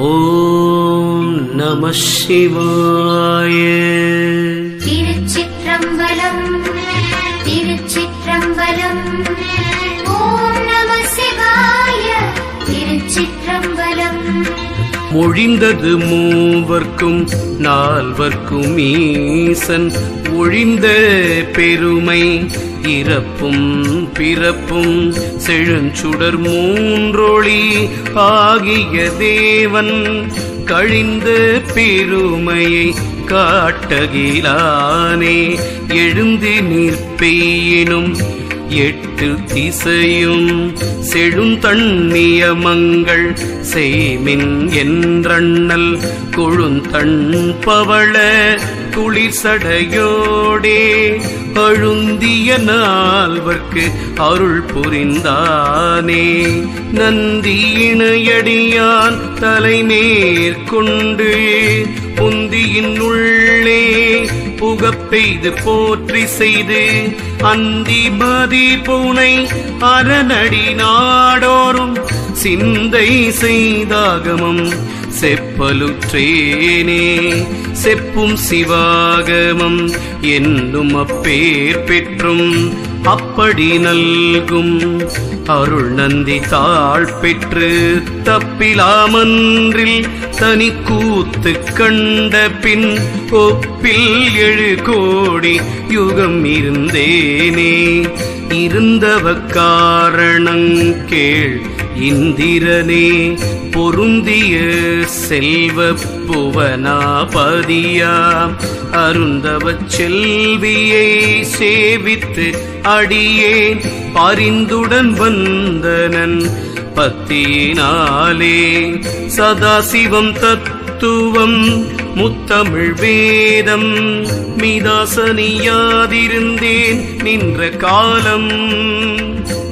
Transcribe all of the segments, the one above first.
ஓம் நம சிவாய. திருச்சிற்றம்பலம் திருச்சிற்றம்பலம். ஓம் நம சிவாய திருச்சிற்றம்பலம். மொழிந்தது மூவர்க்கும் நால்வர்க்கும் ஈசன். ஒழிந்த பெருமை இறப்பும் பிறப்பும் செழுஞ்சுடர் மூன்றொளி ஆகிய தேவன் கழிந்த பெருமையை காட்டகிலானே. எழுந்து நிற்பெயினும் எட்டு திசையும் செழுந்தண்ணியமங்கள் செய்மின் என்றண்ணல் கொழுந்தண் பவள குளிர்சடையோடே அழுந்திய நால்வர்க்கு அருள் புரிந்தானே. நந்தியினையடியான் தலைமேற்கொண்டு புந்தியின் உள்ள புகப்பெய்து போற்றி செய்து அந்தி மதி பூனை அரணடி நாடோறும் சிந்தை செய்தாகமம். செப்பலுற்றேனே செப்பும் சிவாகமம். என்னும் அப்பேர் பெற்றும் அப்படி நல்கும் அருள் நந்தி தாழ் பெற்று தப்பிலாமன்றில் தனி கூத்து கண்ட பின் ஒப்பில் எழு கோடி யுகம் இருந்தேனே. இருந்தவ காரணங் கேள் இந்திரனே பொருந்திய செல்வ புவனாபதியாம். அருந்தவ செல்வியை சேவித்து அடியேன். பரிந்துடன் வந்தனன் பத்தியினாலே சதாசிவம் தத்துவம் முத்தமிழ் வேதம் மீதாசனியாதிருந்தேன். நின்ற காலம்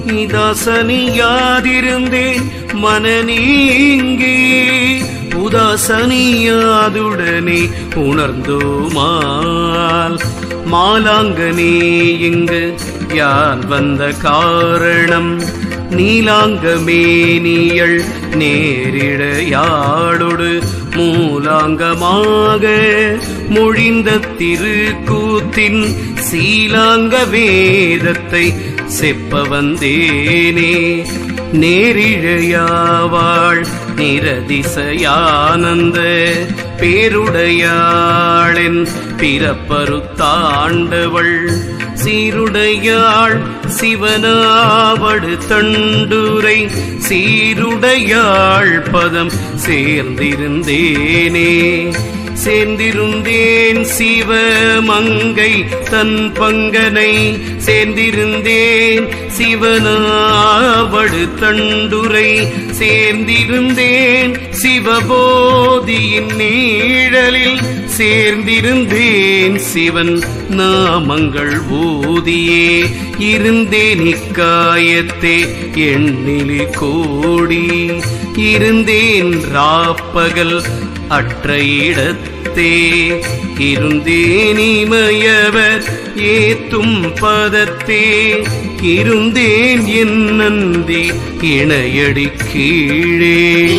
மிதாசனியாதிருந்தேன் மனநீங்கி. உதாசனியாதுடனே உணர்ந்தோமால். மாலாங்கனே இங்கு யார் வந்த காரணம்? நீலாங்கமேனியள் நேரிழையாளொடு மூலாங்கமாக. மொழிந்த திருக்கூத்தின் சீலாங்க வேதத்தை செப்ப வந்தேனே. நேரிழையாவாள் நிரதிசயானந்த பேருடையாளின் பிறப்பருத்தாண்டவள் சீருடையாள் சிவனாவடு தண்டுரை. சீருடையாள் பதம் சேர்ந்திருந்தேனே. சேர்ந்திருந்தேன் சிவமங்கை தன் பங்கனை. சேர்ந்திருந்தேன் சிவனாவடு தண்டுரை. சேர்ந்திருந்தேன் சிவபோதியின் நீழலில். சேர்ந்திருந்தேன் சிவன் நாமங்கள் ஊதியே. இருந்தேன் இக்காயத்தே எண்ணிலி கோடி. இருந்தேன் ராப்பகல் அற்ற இடத்தே இருந்தேனிமயவர் ஏத்தும் பதத்தே. இருந்தேன் என் நந்தி இணையடி கீழே.